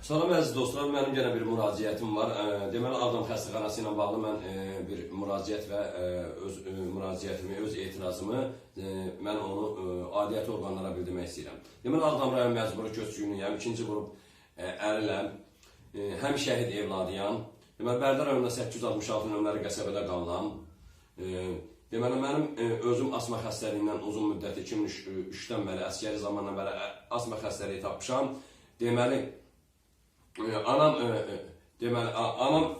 Salam əziz dostlar, mənim yenə bir müraciətim var. Deməli, Ağdam xəstəxanası ilə bağlı mən bir müraciət və öz müraciətimi, öz etirazımı mən onu ə, aidiyyəti orqanlara bildirmək istəyirəm. Deməli, Ağdam rayon məcburi köçkünlüyəm, ikinci qrup əriləm, həm şəhid evladıyam. Deməli, Bərdər rayonunda 866 nömrəli qəsəbədə qalıram. Deməli, mənim özüm asma xəstəliyindən uzun müddət 2003-dən bəri, əskəri zamandan bəri asma xəstəliyi tapmışam. Deməli, Anam, e, e, deməli, anam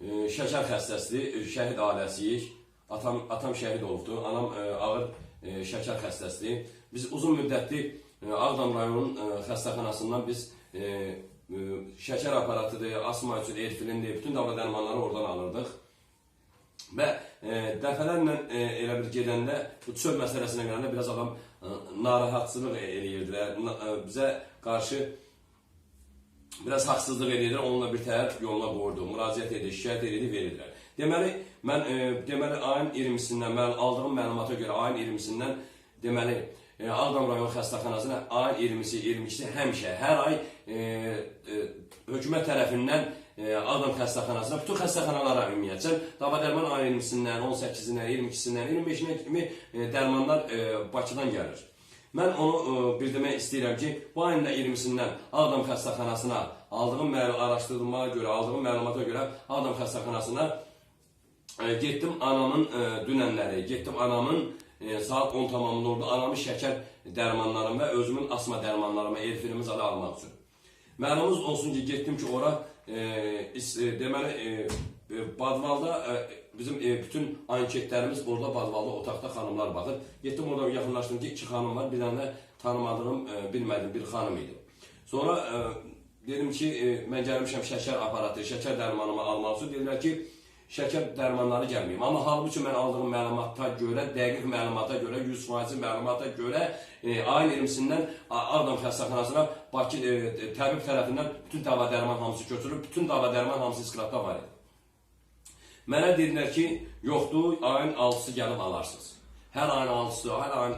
e, şəkər xəstəsidir, e, şəhid ailəsiyik. Atam, atam şəhid olubdu, anam e, ağır e, şəkər xəstəsidir. Biz uzun müddətli e, Ağdam rayonunun e, biz e, e, şəkər aparatıdır, asma üçün erfilindir, bütün dava dərmanları oradan alırdıq. Və e, dəfələrlə e, elə bir gedəndə bu çöl məsələsinə gələndə biraz adam e, narahatçılıq eləyirdilər. Na, e, bizə qarşı biraz haqsızlıq edirlər, onunla bir tərəf yoluna qoydu, müraciət edir, şikayət edir, verirlər. Deməli, mən e, deməli ayın 20-sindən mən aldığım məlumata görə ayın 20-sindən deməli e, Ağdam rayon xəstəxanasına ayın 20-si, 22-si həmişə hər ay e, e, hökumət tərəfindən e, Ağdam xəstəxanasına, bütün xəstəxanalara ümumiyyətcə dava dərman ayın 20-sindən, 18-sindən, 22-sindən, 25-nə kimi e, dərmanlar e, Bakıdan gəlir. Mən onu ə, bildirmək istəyirəm ki, bu ayın da 20-sindən Ağdam xəstəxanasına aldığım araşdırmaya görə, aldığım məlumata görə Ağdam xəstəxanasına ə, getdim anamın ə, dünənləri, getdim anamın ə, saat 10 tamamında orada anamın şəkər dərmanlarımı və özümün asma dərmanlarımı, elfirimi zadı almaq üçün. Məlumuz olsun ki, getdim ki, ora e, e, deməli e, e, Badvalda e, bizim e, bütün anketlərimiz orada Badvalda otaqda xanımlar baxır. Getdim orada yaxınlaşdım ki, iki xanım var, bir dənə də tanımadığım, e, bilmədiyim bir xanım idi. Sonra e, dedim ki, e, mən gəlmişəm şəkər aparatı, şəkər dərmanımı almaq üçün. Dedilər ki, şəkər dərmanları gəlməyim. Amma halbuki mən aldığım məlumata görə, dəqiq məlumata görə, 100% məlumata görə e, ayın 20-sindən A- Ağdam xəstəxanasına Bakı e, təbib tərəfindən bütün dava dərman hamısı götürülüb, bütün dava dərman hamısı iskratda var idi. Mənə dedilər ki, yoxdur, ayın 6-sı gəlib alarsınız. Hər ayın 6-sı, hər ayın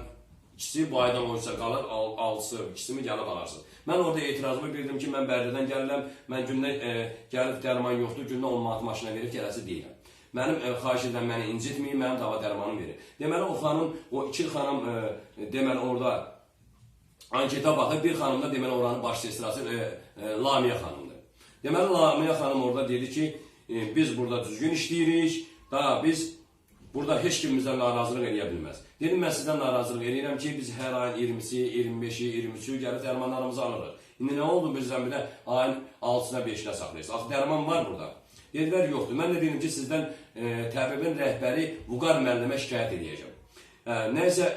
ikisi bu aydan oysa qalır, 6-sı, ikisini gəlib alarsınız. Mən orada etirazımı bildirdim ki, mən Bərdədən gəlirəm, mən gündə e, gəlib dərman yoxdur, gündə 10 manat maşına verib gələsi deyiləm. Mənim e, xahiş edirəm məni incitməyin, mənim dava dərmanımı verin. Deməli o xanım, o iki xanım e, deməli orada anketa baxıb bir xanım da deməli oranın baş sesrası e, e, Lamiyə xanımdır. Deməli Lamiyə xanım orada dedi ki, e, biz burada düzgün işləyirik, daha biz burada heç kim bizdən narazılıq eləyə bilməz. Dedim mən sizdən narazılıq eləyirəm ki, biz hər ayın 20-si, 25-i, 23-ü gəlib dərmanlarımızı alırıq. İndi nə oldu bizdən bir də ayın 6-sına 5-nə saxlayırsınız. Axı dərman var burada. Dedilər yoxdur. Mən də dedim ki, sizdən e, təbibin rəhbəri Vüqar müəllimə şikayət edəcəm. Hə, nəysə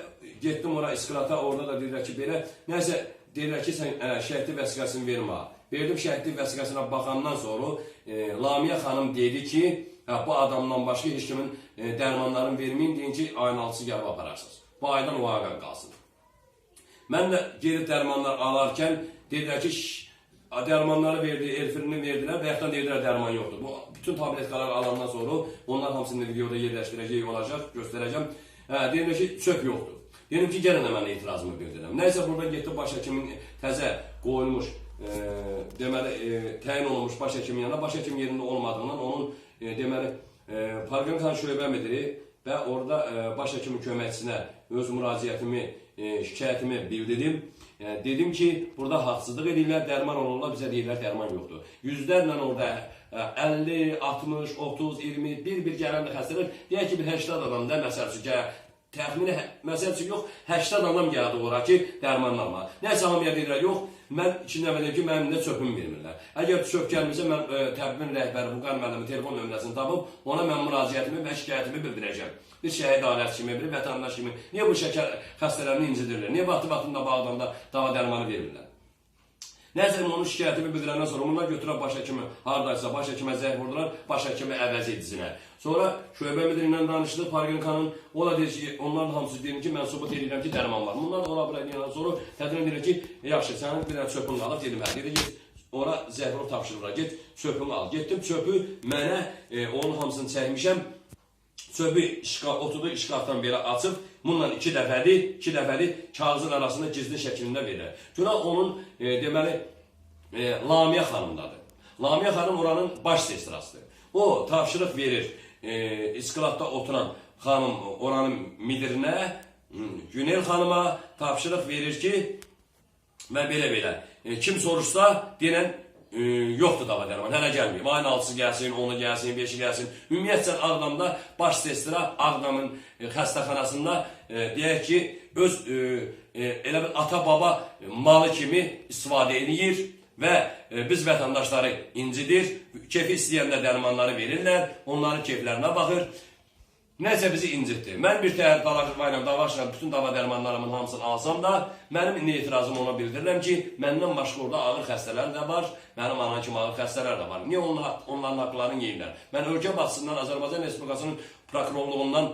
getdim ora iskrata, orada da dedilər ki, belə, nəysə dedilər ki, sən ə, şəhidlik vəsiqəsini vermə. Verdim şəhidlik vəsiqəsinə baxandan sonra e, Lamiyə xanım dedi ki, hə, bu adamdan başqa heç kimin e, dərmanlarını verməyin, deyin ki, ayın 6-sı gəlib apararsınız. Bu aydan o aydan qalsın. Mən də gedib dərmanlar alarkən dedilər ki, dərmanları verdi, elfirini verdilər və yaxud da dedilər dərman yoxdur. Bu bütün tabletkaları alandan sonra onlar hamısını videoda yerləşdirəcək olacaq, göstərəcəm. Hə, deyirlər ki, çöp yoxdur. Dedim ki, gəlin mən etirazımı bildirirəm. Nəysə burada getdi baş həkimin təzə qoyulmuş, e, deməli, e, təyin olunmuş baş həkimin yanına, baş həkim yerində olmadığından onun e, deməli, e, Parqankan şöbə müdiri və orada e, baş həkimin köməkçisinə öz müraciətimi, e, şikayətimi bildirdim. E, dedim ki, burada haqsızlıq edirlər, dərman olurlar, bizə deyirlər dərman yoxdur. Yüzlərlə orada e, 50, 60, 30, 20, bir-bir gələn xəstələr, deyək ki, bir 80 adam da məsəl üçün təxmini, hə- məsəl üçün yox, 80 adam gəldi ora ki, dərmanlar var. Nəsə hamıya deyirlər, yox, mən ikinci deyim ki, mənim də çöpüm vermirlər. Əgər çöp gəlmirsə, mən e, təbibin rəhbəri Vüqar müəllimi telefon nömrəsini tapıb, ona mən müraciətimi və şikayətimi bildirəcəm. Bir şəhid ailəsi kimi, bir vətəndaş kimi. Niyə bu şəkər xəstələrini incidirlər? Niyə vaxtı-vaxtında bağdanda dava dərmanı verirlər? Nəzər onun şikayətimi bildirəndən sonra onlar götürüb baş həkimi hardaysa baş həkimə zəng vurdular, baş həkimi əvəz edicinə. Sonra şöbə müdirindən danışdı, Parkinkanın, o da deyir ki, onların hamısı deyir ki, mən sübut edirəm ki, dərman var. Bunlar da ola bilər deyəndən sonra tədrin deyir ki, yaxşı, sənin bir dənə çöpün qalıb, dedim, hə, dedi, get, ora zəhvur tapşırırlar, get, çöpümü al. Getdim, çöpü mənə, e, onun hamısını çəkmişəm, Çöpü işqa, otudu işqafdan belə açıb, bununla iki dəfədir, iki dəfədir kağızın arasında gizli şəklində verir. Görə onun e, deməli e, Lamiyə xanımdadır. Lamiyə xanım oranın baş sestrasıdır. O tapşırıq verir e, iskilatda oturan xanım oranın müdirinə, Günel xanıma tapşırıq verir ki, və belə-belə. E, kim soruşsa, denən e, yoxdur dava dərman, hələ gəlməyib. Ayın 6-sı gəlsin, 10-u gəlsin, 5-i gəlsin. Ümumiyyətlə Ağdamda baş sestira Ağdamın e, xəstəxanasında e, deyək ki, öz e, e, elə bir ata-baba malı kimi istifadə edir və e, biz vətəndaşları incidir. Kefi istəyəndə dərmanları verirlər, onların keyflərinə baxır. Nəsə bizi incitdi. Mən bir təhər dalaşma ilə davaşla bütün dava dərmanlarımın hamısını alsam da, mənim indi etirazımı ona bildirirəm ki, məndən başqa orada ağır xəstələr də var, mənim ana kimi ağır xəstələr də var. Niyə onlar, onların haqlarını yeyirlər? Mən ölkə baxısından Azərbaycan Respublikasının prokurorluğundan,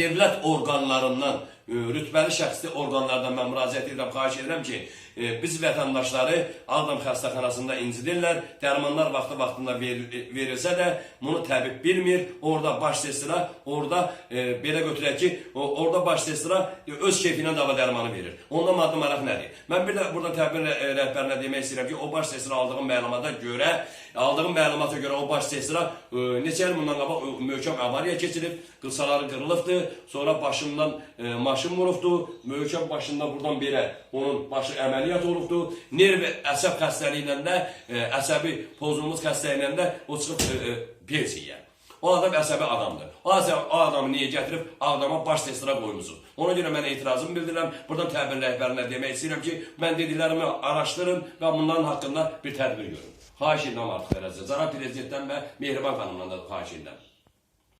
devlət orqanlarından, rütbəli şəxsli orqanlardan mən müraciət edirəm, xahiş edirəm ki, e, biz vətəndaşları Ağdam xəstəxanasında incidirlər, dərmanlar vaxtı-vaxtında ver, verilsə də bunu təbib bilmir, orada baş sestra, orada e, belə götürək ki, orada baş sestra e, öz keyfinə dava dərmanı verir. Onda maddi maraq nədir? Mən bir də burada təbib rə- rəhbərinə demək istəyirəm ki, o baş sestra aldığı məlumata görə, aldığı məlumata görə o baş sestra e, neçə il bundan qabaq e, möhkəm avariya keçirib, qılsaları qırılıbdı, sonra başından e, maşın vurubdu, möhkəm başından buradan belə onun başı əməliyyat olubdu. Nerv əsəb xəstəliyindən də, e, əsəbi pozulmuş xəstəliyindən də o çıxıb e, e, pensiyaya. O adam əsəbi adamdır. O, adamı niyə gətirib Ağdama baş testira qoymusunuz? Ona görə mən etirazımı bildirirəm. Buradan təbir rəhbərinə demək istəyirəm ki, mən dediklərimi araşdırın və bunların haqqında bir tədbir görün. Xahiş edirəm artıq verəcək. Cənab prezidentdən və Mehriban xanımdan da xahiş edirəm.